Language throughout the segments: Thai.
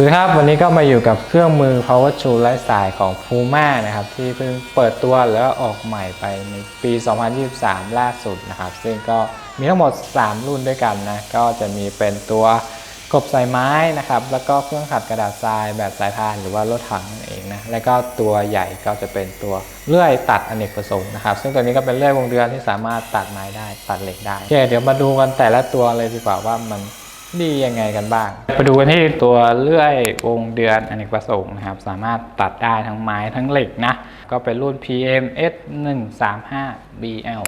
สวัสดีครับวันนี้ก็มาอยู่กับเครื่องมือ power tool ไร้สายของ Puma นะครับที่เพิ่งเปิดตัวแล้วออกใหม่ไปในปี 2023 ล่าสุดนะครับ ซึ่งก็มีทั้งหมด 3 รุ่นด้วยกันนะ ก็จะมีเป็นตัวกบสายไม้นะครับ แล้วก็เครื่องขัดกระดาษทรายแบบสายพานหรือว่ารถถังนั่นเองนะแล้วก็ตัวใหญ่ก็จะเป็นตัวเลื่อยตัดอเนกประสงค์นะครับ ซึ่งตัวนี้ก็เป็นเลื่อยวงเดือนที่สามารถตัดไม้ได้ตัดเหล็กได้โอเคเดี๋ยวมาดูกันแต่ละตัวเลยดีกว่าว่ามัน ดียังไงกันบ้าง ไปดูกันที่ตัวเลื่อยวงเดือนอเนกประสงค์นะครับ สามารถตัดได้ทั้งไม้ทั้งเหล็กนะ ก็เป็นรุ่น PMS 135 BL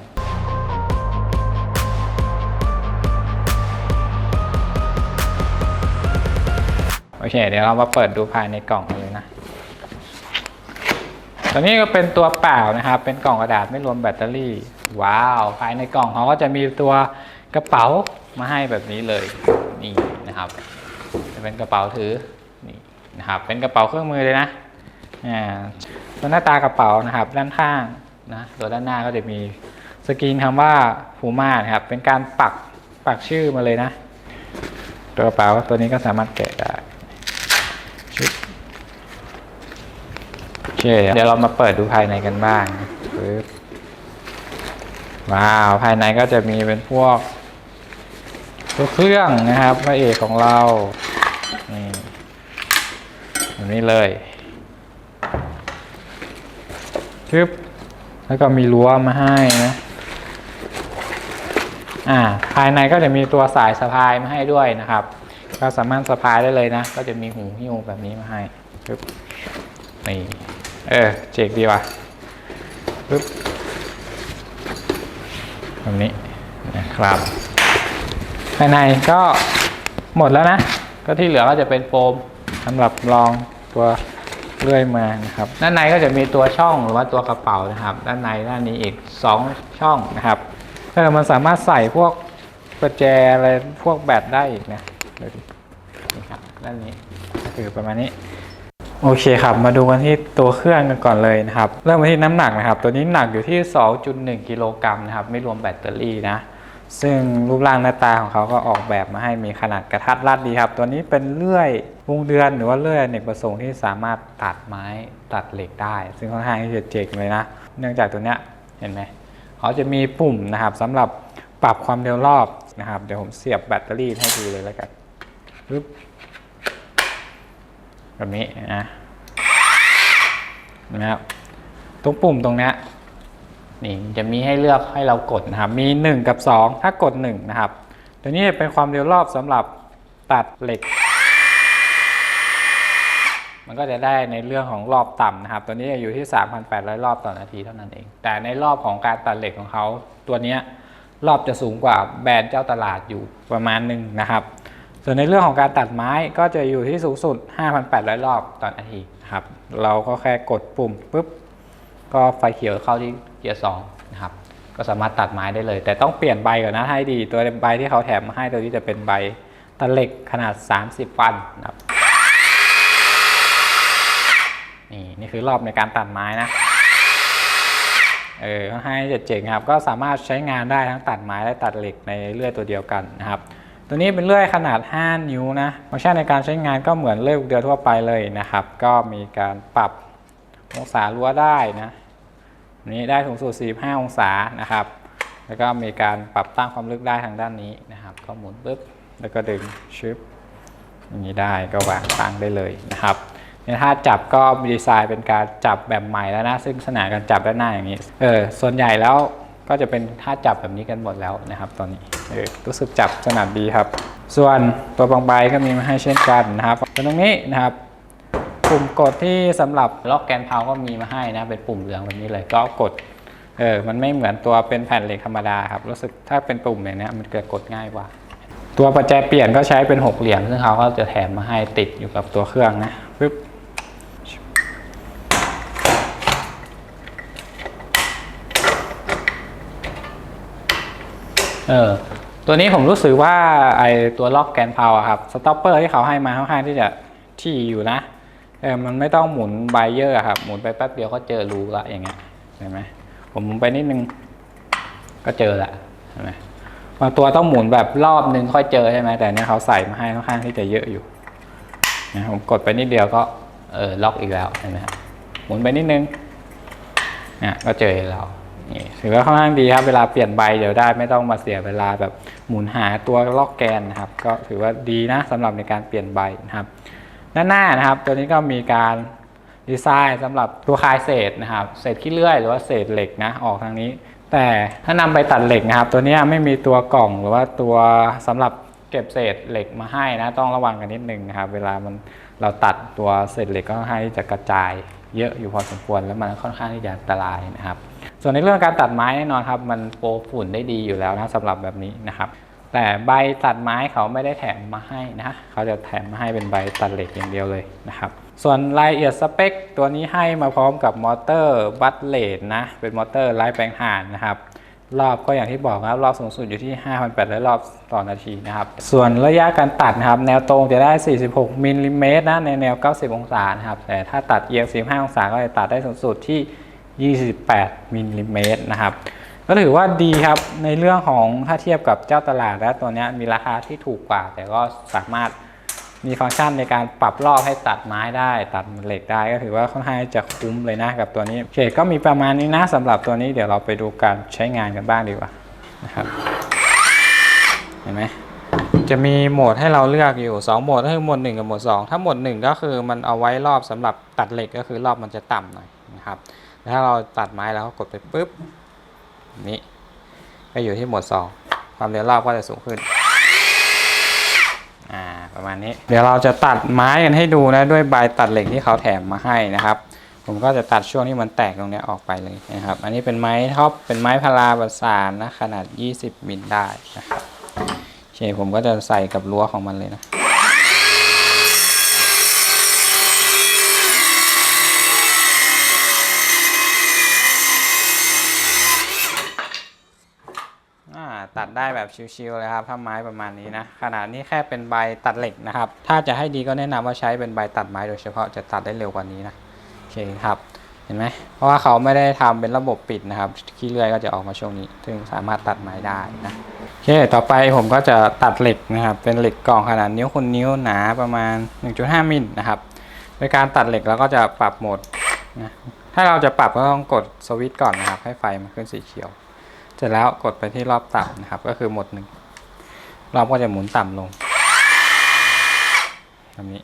โอเค เดี๋ยวเรามาเปิดดูภายในกล่องกันเลยนะ ตัวนี้ก็เป็นตัวเปล่านะครับ เป็นกล่องกระดาษไม่รวมแบตเตอรี่ ว้าว ภายในกล่องเขาก็จะมีตัวกระเป๋า มาให้แบบนี้เลยนี่นะครับ จะเป็นกระเป๋าถือนี่นะครับ เป็นกระเป๋าเครื่องมือเลยนะอ่าตัวหน้าตากระเป๋านะครับ ด้านข้างนะตัวด้านหน้าก็จะมีสกรีนคำว่าพูมานะครับ เป็นการปักปักชื่อมาเลยนะตัวกระเป๋าตัวนี้ก็สามารถแกะได้ชึบโอเคเดี๋ยวเรามาเปิดดูภายในกันบ้างปึ๊บว้าว ภายในก็จะมีเป็นพวก ตัวเครื่องนะครับพระเอกของเรานี่แบบนี้เลยชึบแล้วก็มีรั้วมาให้นะอ่าภายในก็จะมีตัวสายสะพายมาให้ด้วยนะครับ ก็สามารถสะพายได้เลยนะ ก็จะมีหูหิ้วแบบนี้มาให้ปึ๊บนี่เออเจ๋งดีว่ะปึ๊บแบบนี้นะครับ ภายในก็หมดแล้วนะ ก็ที่เหลือก็จะเป็นโฟมสำหรับรองตัวเลื่อยมานะครับ ด้านในก็จะมีตัวช่องหรือว่าตัวกระเป๋านะครับ ด้านในด้านนี้อีก 2 ช่องนะครับเออมันสามารถใส่พวกประแจอะไรพวกแบตได้อีกนะเดี๋ยวดินี่ครับด้านนี้ก็คือประมาณนี้ โอเคครับ มาดูกันที่ตัวเครื่องกันก่อนเลยนะครับ เริ่มมาที่น้ำหนักนะครับ ตัวนี้หนักอยู่ที่ 2.1 กิโลกรัมนะครับ ไม่รวมแบตเตอรี่นะ ซึ่งรูปร่างหน้าตาของเขาก็ออกแบบมาให้มีขนาดกระทัดรัดดีครับ ตัวนี้เป็นเลื่อยวงเดือนหรือว่าเลื่อยอเนกประสงค์ที่สามารถตัดไม้ตัดเหล็กได้ ซึ่งค่อนข้างที่จะเจ๋งเลยนะ เนื่องจากตัวเนี้ยเห็นไหมเขาจะมีปุ่มนะครับสำหรับปรับความเร็วรอบนะครับ เดี๋ยวผมเสียบแบตเตอรี่ให้ดูเลยแล้วกันปึ๊บแบบนี้นะนะครับตรงปุ่มตรงเนี้ย นี่จะมีให้เลือกให้เรากดนะครับ มี 1 กับ 2 ถ้ากด 1 นะครับ ตัวนี้เป็นความเร็วรอบสำหรับตัดเหล็ก มันก็จะได้ในเรื่องของรอบต่ำนะครับ ตัวนี้อยู่ที่ 3,800 รอบต่อนาทีเท่านั้นเอง แต่ในรอบของการตัดเหล็กของเขาตัวนี้รอบจะสูงกว่าแบรนด์เจ้าตลาดอยู่ประมาณหนึ่งนะครับ ส่วนในเรื่องของการตัดไม้ก็จะอยู่ที่สูงสุด 5,800 รอบต่อนาทีครับ เราก็แค่กดปุ่มปุ๊บก็ไฟเขียวเข้าที่ เกียร์สองนะครับก็สามารถตัดไม้ได้เลย แต่ต้องเปลี่ยนใบก่อนนะให้ดีตัวใบที่เขาแถมมาให้ตัวนี้จะเป็นใบตัดเหล็กขนาด 30 ฟันนะครับนี่นี่คือรอบในการตัดไม้นะเออค่อนข้างจะเจ๋งครับ ก็สามารถใช้งานได้ทั้งตัดไม้และตัดเหล็กในเลื่อยตัวเดียวกันนะครับ ตัวนี้เป็นเลื่อยขนาด 5 นิ้วนะฟังก์ชันในการใช้งานก็เหมือนเลื่อยเดือยทั่วไปเลยนะครับ ก็มีการปรับองศารั้วได้นะ นี้ได้สูงสุด 45 องศานะครับ แล้วก็มีการปรับตั้งความลึกได้ทางด้านนี้นะครับ ก็หมุนปุ๊บ แล้วก็ดึงชึบอย่างนี้ได้ก็วางตั้งได้เลยนะครับในท่าจับก็มีดีไซน์เป็นการจับแบบใหม่แล้วนะ ซึ่งขนาดการจับด้านหน้าอย่างนี้ เออ ส่วนใหญ่แล้วก็จะเป็นท่าจับแบบนี้กันหมดแล้วนะครับ ตอนนี้ เออ รู้สึกจับถนัดดีครับ ส่วนตัวบางใบก็มีมาให้เช่นกันนะครับตรงนี้นะครับ ปุ่มกดที่สำหรับล็อกแกนเพาก็มีมาให้นะ เป็นปุ่มเหลืองแบบนี้เลยก็กดเออมันไม่เหมือนตัวเป็นแผ่นเหล็กธรรมดาครับ รู้สึกถ้าเป็นปุ่มอย่างนี้มันเกิดกดง่ายกว่า ตัวประแจเปลี่ยนก็ใช้เป็นหกเหลี่ยมซึ่งเขาก็จะแถมมาให้ติดอยู่กับตัวเครื่องนะปึ๊บเออตัวนี้ผมรู้สึกว่าไอตัวล็อกแกนเพาอะครับสต็อปเปอร์ที่เขาให้มาค่อนข้างที่จะที่อยู่นะ เออมันไม่ต้องหมุนไบเยอร์อะครับ หมุนไปแป๊บเดียวก็เจอรูละอย่างเงี้ยเห็นไหมผมหมุนไปนิดนึงก็เจอละเห็นไหมบางตัวต้องหมุนแบบรอบนึงค่อยเจอใช่ไหมแต่เนี้ยเขาใส่มาให้ค่อนข้างที่จะเยอะอยู่นะผมกดไปนิดเดียวก็เออล็อกอีกแล้วเห็นไหมครับหมุนไปนิดนึงนี่ยก็เจอแล้วนี่ถือว่าค่อนข้างดีครับ เวลาเปลี่ยนใบเดี๋ยวได้ไม่ต้องมาเสียเวลาแบบหมุนหาตัวล็อกแกนนะครับ ก็ถือว่าดีนะสำหรับในการเปลี่ยนใบนะครับ ด้านหน้านะครับ ตัวนี้ก็มีการดีไซน์สำหรับตัวคลายเศษนะครับ เศษขี้เลื่อยหรือว่าเศษเหล็กนะออกทางนี้ แต่ถ้านำไปตัดเหล็กนะครับ ตัวนี้ไม่มีตัวกล่องหรือว่าตัวสำหรับเก็บเศษเหล็กมาให้นะต้องระวังกันนิดนึงนะครับ เวลามันเราตัดตัวเศษเหล็กก็ค่อนข้จะกระจายเยอะอยู่พอสมควรแล้วมันค่อนข้างที่จะอันตรายนะครับ ส่วนในเรื่องการตัดไม้แน่นอนครับ มันโปรฝุ่นได้ดีอยู่แล้วนะสำหรับแบบนี้นะครับ แต่ใบตัดไม้เขาไม่ได้แถมมาให้นะ เขาจะแถมมาให้เป็นใบตัดเหล็กอย่างเดียวเลยนะครับ ส่วนรายละเอียดสเปค ตัวนี้ให้มาพร้อมกับมอเตอร์บัตเลดนะ เป็นมอเตอร์ไร้แปลงถ่านนะครับ รอบก็อย่างที่บอกนะครับ รอบสูงสุดอยู่ที่ 5,800 รอบต่อนาทีนะครับ ส่วนระยะการตัดนะครับ แนวตรงจะได้ 46มิลลิเมตรนะ ในแนว 90 องศานะครับ แต่ถ้าตัดเอียง 45 องศาก็จะตัดได้สูงสุดที่ 28มิลลิเมตรนะครับ ก็ถือว่าดีครับในเรื่องของถ้าเทียบกับเจ้าตลาดแล้วตัวนี้มีราคาที่ถูกกว่า แต่ก็สามารถมีฟังก์ชันในการปรับรอบให้ตัดไม้ได้ ตัดเหล็กได้ก็ถือว่าค่อนข้างจะคุ้มเลยนะกับตัวนี้โอเคก็มีประมาณนี้นะสำหรับตัวนี้เดี๋ยวเราไปดูการใช้งานกันบ้างดีกว่านะครับเห็นไหมจะมีโหมดให้เราเลือกอยู่ 2 โหมดก็คือโหมด 1 กับโหมด 2 ถ้าโหมด 1 ก็คือมันเอาไว้รอบสำหรับตัดเหล็กก็คือรอบมันจะต่ำหน่อยนะครับแต่ถ้าเราตัดไม้แล้วก็กดไปปุ๊บ นี้ก็อยู่ที่หมด2 ความเร็วรอบก็จะสูงขึ้นอ่าประมาณนี้ เดี๋ยวเราจะตัดไม้กันให้ดูนะด้วยใบตัดเหล็กที่เขาแถมมาให้นะครับ ผมก็จะตัดช่วงที่มันแตกตรงนี้ออกไปเลยนะครับ อันนี้เป็นไม้ท็อปเป็นไม้พาราประสานนะขนาด 20มิลได้นะครับโอเคผมก็จะใส่กับรั้วของมันเลยนะ อ่าตัด ได้แบบชิวๆเลยครับถ้าไม้ประมาณนี้นะขนาดนี้แค่เป็นใบตัดเหล็กนะครับ ถ้าจะให้ดีก็แนะนำว่าใช้เป็นใบตัดไม้โดยเฉพาะจะตัดได้เร็วกว่านี้นะโอเคครับเห็นไหมเพราะว่าเขาไม่ได้ทำเป็นระบบปิดนะครับขี้เลื่อยก็จะออกมาช่วงนี้ ซึ่งสามารถตัดไม้ได้นะโอเคต่อไปผมก็จะตัดเหล็กนะครับ เป็นเหล็กกล่องขนาดนิ้วคุณนิ้วหนาประมาณ 1.5มิลนะครับโดยการตัดเหล็กเราก็จะปรับโหมดนะถ้าเราจะปรับก็ต้องกดสวิตช์ก่อนนะครับ ให้ไฟมันขึ้นสีเขียว เสร็จแล้วกดไปที่รอบต่ำนะครับ ก็คือหมดหนึ่งรอบก็จะหมุนต่ำลงแบบนี้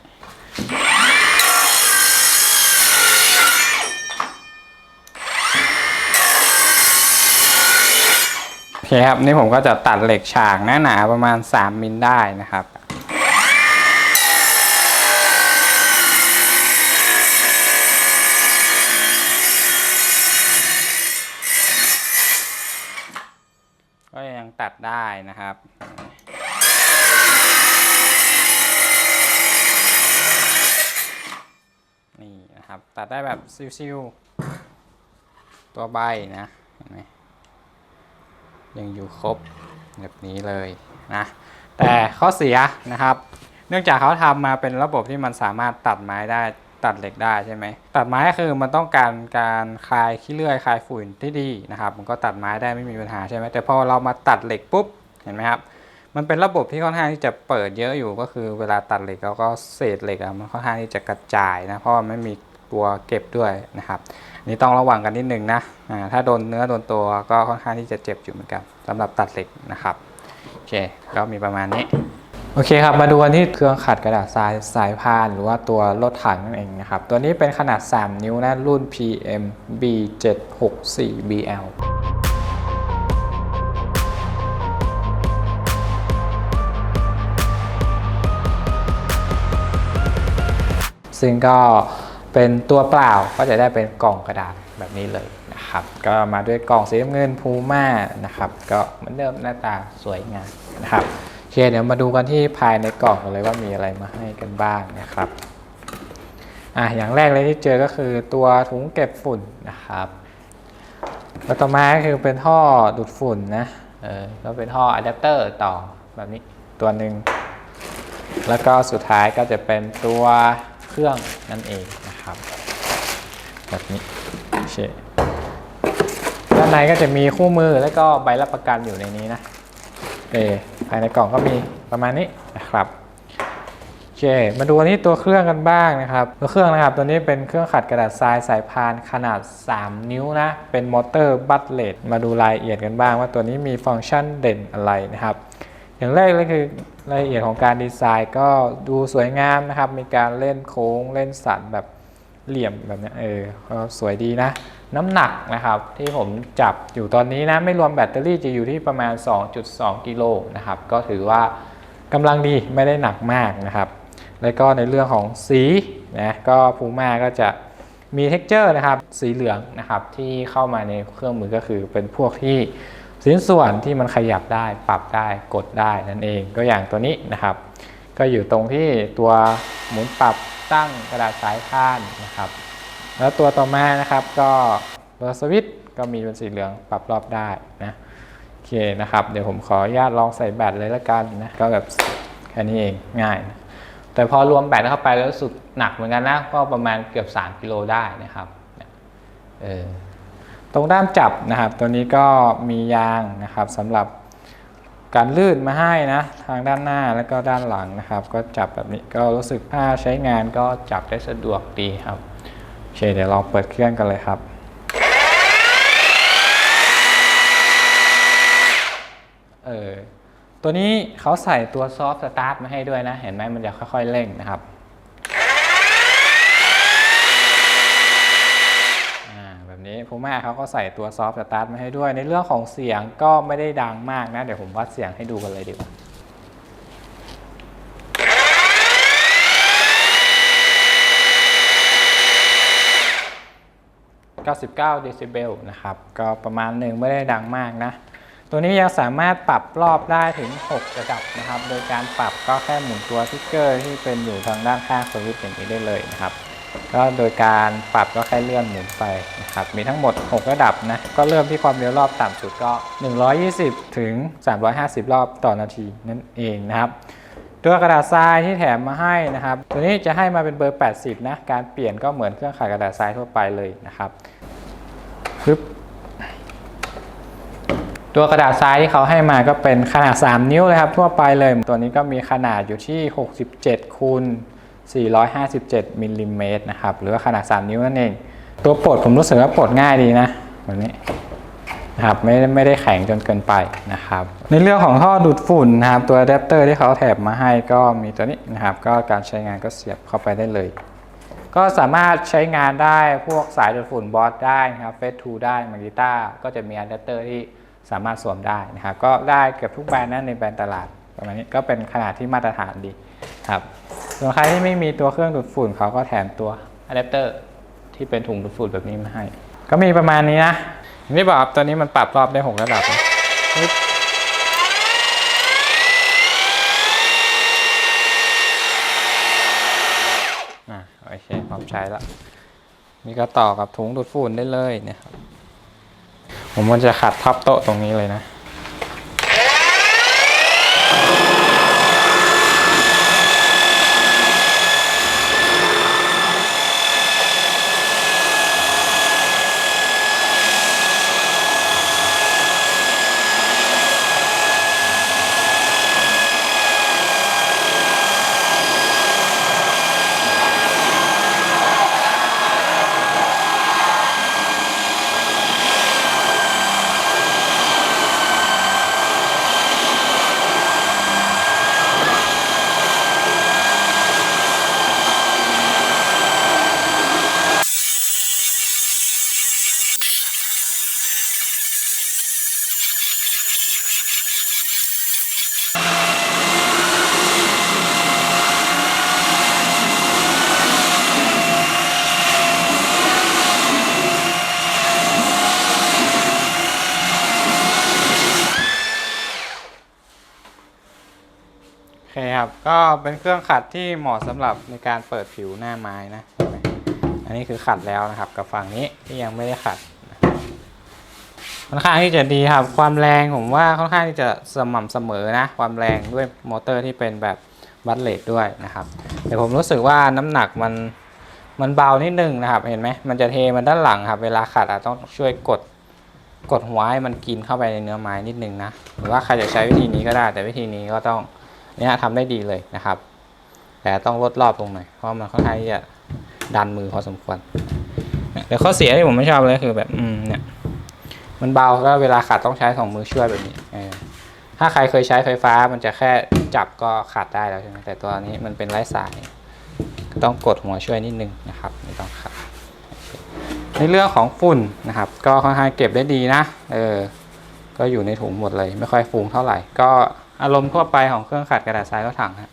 โอเคครับนี่ผมก็จะตัดเหล็กฉากหนาหนาๆประมาณ 3 มิลได้นะครับ ก็ยังตัด ได้นะครับนี่นะครับตัดได้แบบซิวๆตัวใบนะเห็นไหมยังอยู่ครบแบบนี้เลยนะแต่ข้อเสียนะครับ เนื่องจากเขาทำมาเป็นระบบที่มันสามารถตัดไม้ได้ ตัดเหล็กได้ใช่ไหมตัดไม้คือมันต้องการการคลายขี้เลื่อยคลายฝุ่นที่ดีนะครับ มันก็ตัดไม้ได้ไม่มีปัญหาใช่ไหมแต่พอเรามาตัดเหล็กปุ๊บเห็นไหมครับมันเป็นระบบที่ค่อนข้างที่จะเปิดเยอะอยู่ก็คือเวลาตัดเหล็กแล้วก็เศษเหล็กอะมันค่อนข้างที่จะกระจายนะเพราะว่าไม่มีตัวเก็บด้วยนะครับอันนี่ต้องระวังกันนิดนึงนะอ่าถ้าโดนเนื้อโดนตัวก็ค่อนข้างที่จะเจ็บอยู่เหมือนกันสำหรับตัดเหล็กนะครับโอเคก็มีประมาณนี้ โอเคครับ มาดูกันที่เครื่องขัดกระดาษทรายสายพาน หรือว่าตัวรถถังนั่นเองนะครับ ตัวนี้เป็นขนาด 3 นิ้วนะรุ่น PM B764BL ซึ่งก็เป็นตัวเปล่าก็จะได้เป็นกล่องกระดาษแบบนี้เลยนะครับ ก็มาด้วยกล่องสีน้ำเงินพูม่านะครับ ก็เหมือนเดิมหน้าตาสวยงามนะครับ คเดี๋ยวมาดูกันที่ภายในกล่องเลยว่ามีอะไรมาให้กันบ้างนะครับอะอย่างแรกเลยที่เจอก็คือตัวถุงเก็บฝุ่นนะครับแล้วต่อมาก็คือเป็นท่อดูดฝุ่นนะเออก็เป็นท่ออะแดปเตอร์ต่อแบบนี้ตัวหนึ่งแล้วก็สุดท้ายก็จะเป็นตัวเครื่องนั่นเองนะครับ แบบนี้โอเคด้านในก็จะมีคู่มือแล้วก็ใบรับประกันอยู่ในนี้นะ เอภายในกล่องก็มีประมาณนี้นะครับโอเคมาดูอันนี้ตัวเครื่องกันบ้างนะครับตัวเครื่องนะครับตัวนี้เป็นเครื่องขัดกระดาษทรายสายพานขนาด 3 นิ้วนะเป็นมอเตอร์บัตเลตมาดูรายละเอียดกันบ้าง ว่าตัวนี้มีฟังก์ชันเด่นอะไรนะครับ อย่างแรกเลยคือรายละเอียดของการดีไซน์ก็ดูสวยงามนะครับ มีการเล่นโค้งเล่นสันแบบเหลี่ยมแบบเนี้ยเออก็สวยดีนะ น้ำหนักนะครับที่ผมจับอยู่ตอนนี้นะไม่รวมแบตเตอรี่จะอยู่ที่ประมาณ 2.2 กิโลนะครับก็ถือว่ากำลังดีไม่ได้หนักมากนะครับ แล้วก็ในเรื่องของสีนะก็พูม่าก็จะมีเท็กเจอร์นะครับสีเหลืองนะครับที่เข้ามาในเครื่องมือก็คือเป็นพวกที่ชิ้นส่วนที่มันขยับได้ปรับได้กดได้นั่นเองก็อย่างตัวนี้นะครับ ก็อยู่ตรงที่ตัวหมุนปรับตั้งกระดาษสายพานนะครับ แล้วตัวต่อมานะครับก็ตัวสวิตก็มีเป็นสีเหลืองปรับรอบได้นะโอเคนะครับ เดี๋ยวผมขออนุญาตลองใส่แบตเลยละกันนะก็แบบแค่นี้เองง่ายนะแต่พอรวมแบตเข้าไปแล้วสึกหนักเหมือนกันนะก็ประมาณเกือบ 3 กิโลได้นะครับเออตรงด้ามจับนะครับ ตัวนี้ก็มียางนะครับสำหรับการลื่นมาให้นะทางด้านหน้าแล้วก็ด้านหลังนะครับ ก็จับแบบนี้ก็รู้สึกถ้าใช้งานก็จับได้สะดวกดีครับ เคเดี๋ยวลองเปิดเครื่องกันเลยครับ เออ ตัวนี้เขาใส่ตัวซอฟต์สตาร์ทมาให้ด้วยนะ เห็นไหมมันจะค่อยๆเร่งนะครับอ่าแบบนี้พูม่าเขาก็ใส่ตัวซอฟต์สตาร์ทมาให้ด้วย ในเรื่องของเสียงก็ไม่ได้ดังมากนะ เดี๋ยวผมวัดเสียงให้ดูกันเลยดีกว่า 99 เดซิเบลนะครับ ก็ประมาณหนึ่งไม่ได้ดังมากนะ ตัวนี้ยังสามารถปรับรอบได้ถึง 6 ระดับนะครับ โดยการปรับก็แค่หมุนตัวทิกเกอร์ที่เป็นอยู่ทางด้านข้างสวิตช์อย่างนี้ได้เลยนะครับ ก็โดยการปรับก็แค่เลื่อนหมุนไปนะครับ มีทั้งหมด 6 ระดับนะ ก็เริ่มที่ความเร็วรอบต่ำสุดก็ 120 ถึง 350 รอบต่อนาทีนั่นเองนะครับตัวกระดาษทรายที่แถมมาให้นะครับ ตัวนี้จะให้มาเป็นเบอร์ 80 นะ การเปลี่ยนก็เหมือนเครื่องขัดกระดาษทรายทั่วไปเลยนะครับ ปึ๊บตัวกระดาษทรายที่เขาให้มาก็เป็นขนาด 3 นิ้วเลยครับ ทั่วไปเลย ตัวนี้ก็มีขนาดอยู่ที่ 67คูณ457มิลลิเมตรนะครับ หรือว่าขนาด 3 นิ้วนั่นเอง ตัวปลดผมรู้สึกว่าปลดง่ายดีนะแบบนี้นะครับไม่ไม่ได้แข็งจนเกินไปนะครับ ในเรื่องของท่อดูดฝุ่นนะครับ ตัวอะแดปเตอร์ที่เขาแถมมาให้ก็มีตัวนี้นะครับ ก็การใช้งานก็เสียบเข้าไปได้เลย ก็สามารถใช้งานได้พวกสายดูดฝุ่นบอสได้นะครับเฟสทูได้มาริต้าก็จะมีอะแดปเตอร์ที่สามารถสวมได้นะครับก็ได้เกือบทุกแบรนด์นะในแบรนด์ตลาดประมาณนี้ก็เป็นขนาดที่มาตรฐานดีครับส่วนใครที่ไม่มีตัวเครื่องดูดฝุ่นเขาก็แถมตัวอะแดปเตอร์ที่เป็นถุงดูดฝุ่นแบบนี้มาให้ ก็มีประมาณนี้นะอย่างที่บอกตัวนี้มันปรับรอบได้ 6 ระดับนะปึ๊บอะโอเคพร้อมใช้และนี่ก็ต่อกับถุงดูดฝุ่นได้เลยเนี่ยครับผมมันจะขัดทับโต๊ะตรงนี้เลยนะ เป็นเครื่องขัดที่เหมาะสำหรับในการเปิดผิวหน้าไม้นะ อันนี้คือขัดแล้วนะครับ กับฝั่งนี้ที่ยังไม่ได้ขัดค่อนข้างที่จะดีครับ ความแรงผมว่าค่อนข้างที่จะสม่ำเสมอนะ ความแรงด้วยมอเตอร์ที่เป็นแบบบัตเลตด้วยนะครับ แต่ผมรู้สึกว่าน้ำหนักมันมันเบานิดนึงนะครับ เห็นไหมมันจะเทมันด้านหลังครับ เวลาขัดอาจต้องช่วยกดกดหัวให้มันกินเข้าไปในเนื้อไม้นิดนึงนะ หรือว่าใครจะใช้วิธีนี้ก็ได้ แต่วิธีนี้ก็ต้อง เนี่ยทำได้ดีเลยนะครับ แต่ต้องลดรอบลงหน่อยเพราะมันค่อนข้างจะดันมือพอสมควรแต่ข้อเสียที่ผมไม่ชอบเลยคือแบบอืมเนี่ยมันเบาก็เวลาขัดต้องใช้สองมือช่วยแบบนี้ถ้าใครเคยใช้ไฟฟ้ามันจะแค่จับก็ขัดได้แล้วใช่ไหมแต่ตัวนี้มันเป็นไร้สายต้องกดหัวช่วยนิดนึงนะครับไม่ต้องขัดในเรื่องของฝุ่นนะครับ ก็ค่อนข้างเก็บได้ดีนะเออก็อยู่ในถุงหมดเลย ไม่ค่อยฟุ้งเท่าไหร่ก็ อารมณ์ทั่วไปของเครื่องขัดกระดาษทรายก็ถังฮะ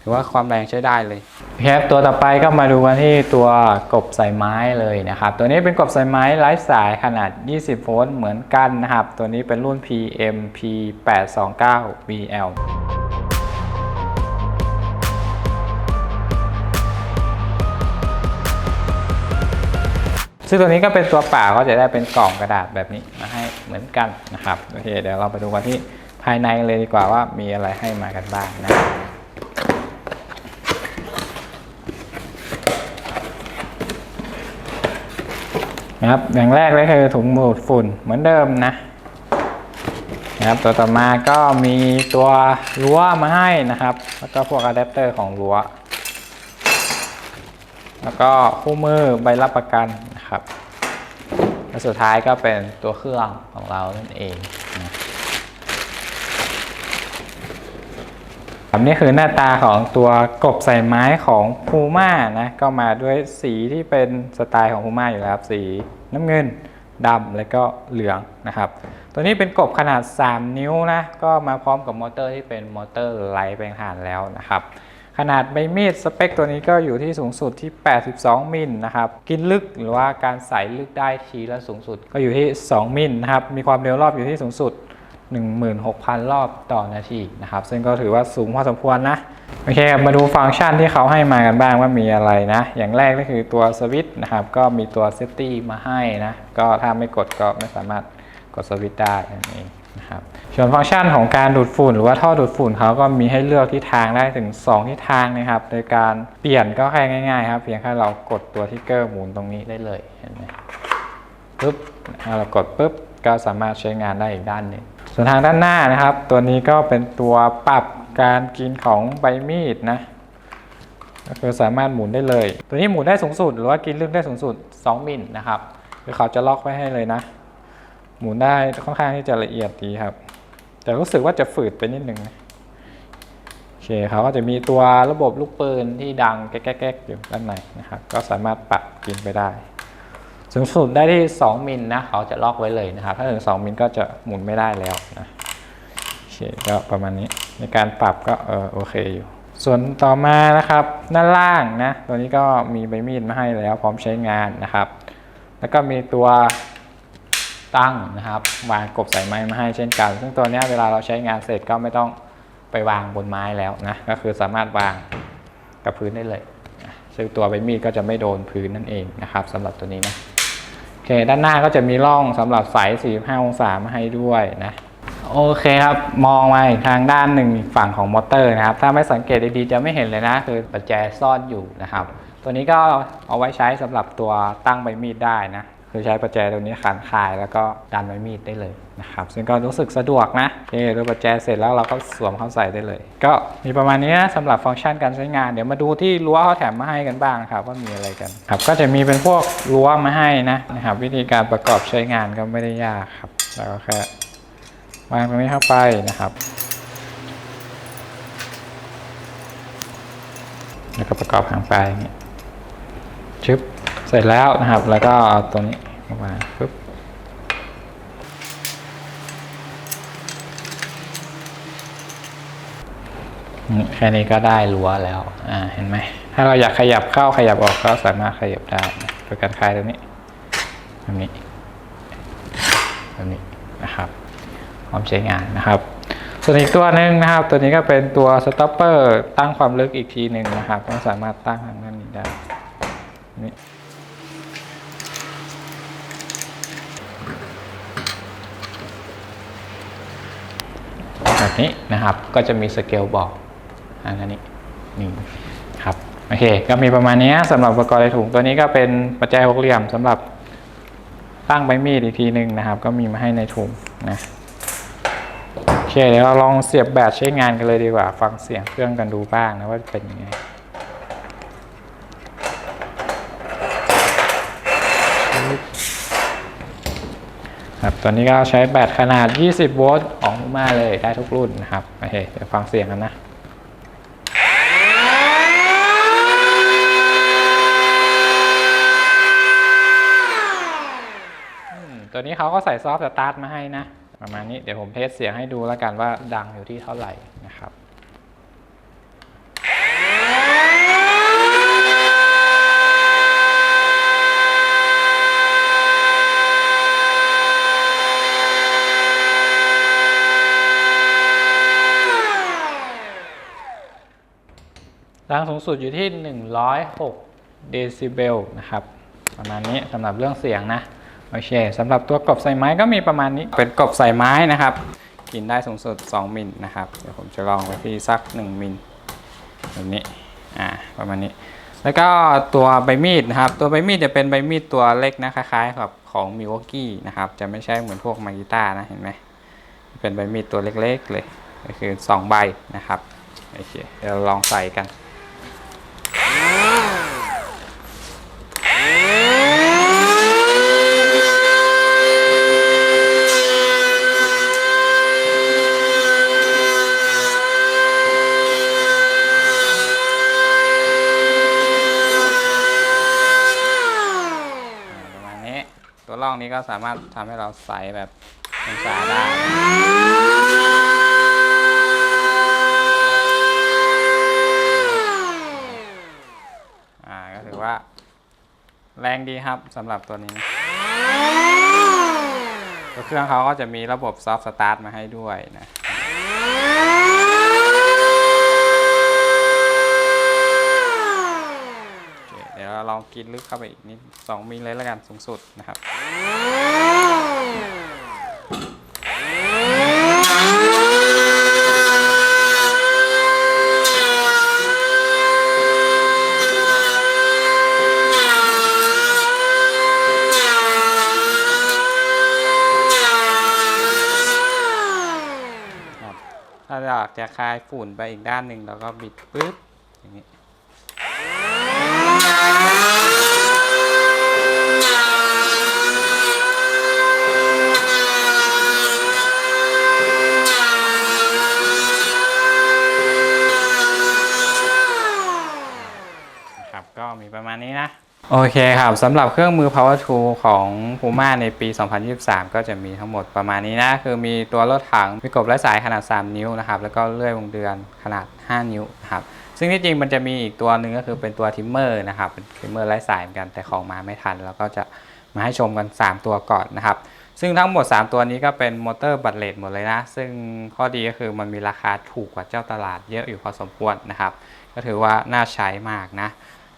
ถือว่าความแรงใช้ได้เลยครับตัวต่อไปก็มาดูกันที่ตัวกบใส่ไม้เลยนะครับ ตัวนี้เป็นกบใส่ไม้ไร้สายขนาด 20 โวลต์เหมือนกันนะครับ ตัวนี้เป็นรุ่น PMP 829 BL ซึ่งตัวนี้ก็เป็นตัวเปล่าก็จะได้เป็นกล่องกระดาษแบบนี้มาให้เหมือนกันนะครับ โอเค เดี๋ยวเราไปดูกันที่ ภายในเลยดีกว่าว่ามีอะไรให้มากันบ้างนะนะครับอย่างแรกเลยคือถุงดูดฝุ่นเหมือนเดิมนะนะครับตัวต่อมาก็มีตัวรั้วมาให้นะครับ แล้วก็พวกอะแดปเตอร์ของรั้ว แล้วก็คู่มือใบรับประกันนะครับและสุดท้ายก็เป็นตัวเครื่องของเรานั่นเองนะ ครับนี่คือหน้าตาของตัวกบใส่ไม้ของพูม่านะก็มาด้วยสีที่เป็นสไตล์ของพูม่าอยู่แล้วครับสีน้ำเงินดำแล้วก็เหลืองนะครับ ตัวนี้เป็นกบขนาด 3 นิ้วนะก็มาพร้อมกับมอเตอร์ที่เป็นมอเตอร์ไลท์แปลงถ่านแล้วนะครับ ขนาดใบมีดสเปคตัวนี้ก็อยู่ที่สูงสุดที่ 82 มิลนะครับ กินลึกหรือว่าการใส่ลึกได้ทีละสูงสุด ก็อยู่ที่ 2 มิลนะครับมีความเร็วรอบอยู่ที่สูงสุด 16,000 รอบต่อนาทีนะครับ ซึ่งก็ถือว่าสูงพอสมควรนะ โอเคครับมาดูฟังก์ชันที่เขาให้มากันบ้างว่ามีอะไรนะ อย่างแรกก็คือตัวสวิตช์นะครับ ก็มีตัวเซฟตี้มาให้นะ ก็ถ้าไม่กดก็ไม่สามารถกดสวิตช์ได้นั่นเองนะครับส่วนฟังก์ชันของการดูดฝุ่น หรือว่าท่อดูดฝุ่นเขาก็มีให้เลือกทิศทางได้ถึง 2 ทิศทางนะครับ โดยการเปลี่ยนก็แค่ง่ายๆครับ เพียงแค่เรากดตัวที่เกอร์หมุนตรงนี้ได้เลยเห็นไหมปุ๊บเรากดปุ๊บก็สามารถใช้งานได้อีกด้านหนึ่ง ส่วนทางด้านหน้านะครับ ตัวนี้ก็เป็นตัวปรับการกินของใบมีดนะก็คือสามารถหมุนได้เลย ตัวนี้หมุนได้สูงสุด หรือว่ากินลึกได้สูงสุด 2มิลนะครับคือเขาจะล็อกไว้ให้เลยนะ หมุนได้ค่อนข้างที่จะละเอียดดีครับ แต่รู้สึกว่าจะฝืดไปนิดนึงนะโอเคเขาก็จะมีตัวระบบลูกปืนที่ดังแก๊กๆอยู่ด้านในนะครับ ก็สามารถปรับกินไปได้ สูงสุดได้ที่ 2 มิลนะเขาจะล็อกไว้เลยนะครับ ถ้าถึง 2 มิลก็จะหมุนไม่ได้แล้วนะโอเคก็ประมาณนี้ในการปรับก็เออโอเคอยู่ ส่วนต่อมานะครับด้านล่างนะตัวนี้ก็มีใบมีดมาให้แล้วพร้อมใช้งานนะครับ แล้วก็มีตัวตั้งนะครับวางกบใส่ไม้มาให้เช่นกัน ซึ่งตัวนี้เวลาเราใช้งานเสร็จก็ไม่ต้องไปวางบนไม้แล้วนะก็คือสามารถวางกับพื้นได้เลยซึ่งตัวใบมีดก็จะไม่โดนพื้นนั่นเองนะครับสำหรับตัวนี้นะ ด้านหน้าก็จะมีร่องสำหรับใส่45 องศามาให้ด้วยนะโอเคครับ มองมาอีกทางด้านหนึ่งฝั่งของมอเตอร์นะครับ ถ้าไม่สังเกตดีๆจะไม่เห็นเลยนะ คือประแจซ่อนอยู่นะครับ ตัวนี้ก็เอาไว้ใช้สำหรับตัวตั้งใบมีดได้นะ คือใช้ประแจตัวนี้ขันคายแล้วก็ดันใบมีดได้เลยนะครับ ซึ่งก็รู้สึกสะดวกนะโอเคดูประแจเสร็จแล้วเราก็สวมเข้าใส่ได้เลย ก็มีประมาณนี้นะสำหรับฟังก์ชันการใช้งาน เดี๋ยวมาดูที่รั้วเขาแถมมาให้กันบ้างครับว่ามีอะไรกันครับ ก็จะมีเป็นพวกรั้วมาให้นะนะครับ วิธีการประกอบใช้งานก็ไม่ได้ยากครับ แล้วก็แค่วางตรงนี้เข้าไปนะครับแล้วก็ประกอบหางปลายอย่างนี้ชึบ เสร็จแล้วนะครับ แล้วก็เอาตัวนี้ออกมาปึ๊บแค่นี้ก็ได้รั้วแล้ว อ่า เห็นไหม ถ้าเราอยากขยับเข้าขยับออกก็สามารถขยับได้โดยการคลายตรงนี้แบบนี้แบบนี้นะครับ พร้อมใช้งานนะครับ ส่วนอีกตัวหนึ่งนะครับ ตัวนี้ก็เป็นตัวสต็อปเปอร์ตั้งความลึกอีกทีหนึ่งนะครับ ก็สามารถตั้งทางด้านนี้ได้นี่ แบบนี้นะครับ ก็จะมีสเกลบอกอันนี้นี่ครับโอเคก็มีประมาณนี้สำหรับอุปกรณ์ในถุงตัวนี้ก็เป็นปัจจัยหกเหลี่ยมสำหรับตั้งใบมีดอีกทีหนึ่งนะครับ ก็มีมาให้ในถุงนะโอเคเคเดี๋ยวเราลองเสียบแบตใช้งานกันเลยดีกว่า ฟังเสียงเครื่องกันดูบ้างนะว่าเป็นยังไง ครับตัวนี้ก็ใช้แบตขนาด 20 โวลต์ของมาเลยได้ทุกรุ่นนะครับโอเคเดี๋ยวฟังเสียงกันนะตัวนี้เขาก็ใส่ซอฟต์สตาร์ทมาให้นะ ประมาณนี้เดี๋ยวผมเทสเสียงให้ดูแล้วกันว่าดังอยู่ที่เท่าไหร่นะครับ ดังสูงสุดอยู่ที่ 106 เดซิเบลนะครับ ประมาณนี้สำหรับเรื่องเสียงนะ โอเคสำหรับตัวกบใส่ไม้ก็มีประมาณนี้ เป็นกบใส่ไม้นะครับ กินได้สูงสุด 2 มิลนะครับ เดี๋ยวผมจะลองไปที่สัก 1 มิลแบบนี้ อ่า ประมาณนี้ แล้วก็ตัวใบมีดนะครับ ตัวใบมีดจะเป็นใบมีดตัวเล็กนะ คล้ายๆกับของมิวกี้นะครับ จะไม่ใช่เหมือนพวกมากิต้านะ เห็นไหม เป็นใบมีดตัวเล็กๆเลย ก็คือ 2 ใบนะครับ โอเค เดี๋ยวลองใส่กัน ประมาณนี้ ตัวล่องนี้ก็สามารถทำให้เราใส่แบบองศาได้ แรงดีครับสำหรับตัวนี้ตัวเครื่องเขาก็จะมีระบบซอฟต์สตาร์ทมาให้ด้วยนะโอเคเดี๋ยวเราลองกินลึกเข้าไปอีกนิด 2มิลเลยแล้วกันสูงสุดนะครับครับถ้าอยากจะคลายฝุ่นไปอีกด้านหนึ่งแล้วก็บิดปึ๊บอย่างนี้นะครับก็มีประมาณนี้นะ โอเคครับสำหรับเครื่องมือ power tool ของ Puma ในปี 2023 ก็จะมีทั้งหมดประมาณนี้นะ คือมีตัวรถถังมีกบและสายขนาด 3 นิ้วนะครับ แล้วก็เลื่อยวงเดือนขนาด 5 นิ้วนะครับ ซึ่งที่จริงมันจะมีอีกตัวหนึ่งก็คือเป็นตัวทิมเมอร์นะครับ เป็นทิมเมอร์ไร้สายเหมือนกันแต่ของมาไม่ทัน แล้วก็จะมาให้ชมกัน 3 ตัวก่อนนะครับ ซึ่งทั้งหมด 3 ตัวนี้ก็เป็นมอเตอร์บัตเลตหมดเลยนะ ซึ่งข้อดีก็คือมันมีราคาถูกกว่าเจ้าตลาดเยอะอยู่พอสมควรนะครับ ก็ถือว่าน่าใช้มากนะ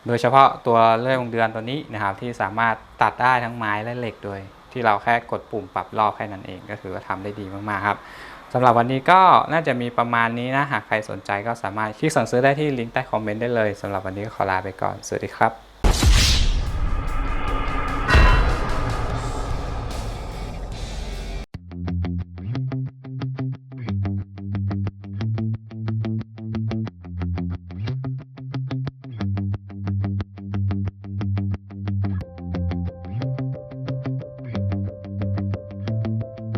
โดยเฉพาะตัวเลื่อยวงเดือนตัวนี้นะครับที่สามารถตัดได้ทั้งไม้และเหล็กโดย ที่เราแค่กดปุ่มปรับรอบแค่นั้นเอง ก็ถือว่าทำได้ดีมากๆครับสำหรับวันนี้ก็น่าจะมีประมาณนี้นะหากใครสนใจก็สามารถคลิกสั่งซื้อได้ที่ลิงก์ใต้คอมเมนต์ได้เลยสำหรับวันนี้ก็ขอลาไปก่อนสวัสดีครับ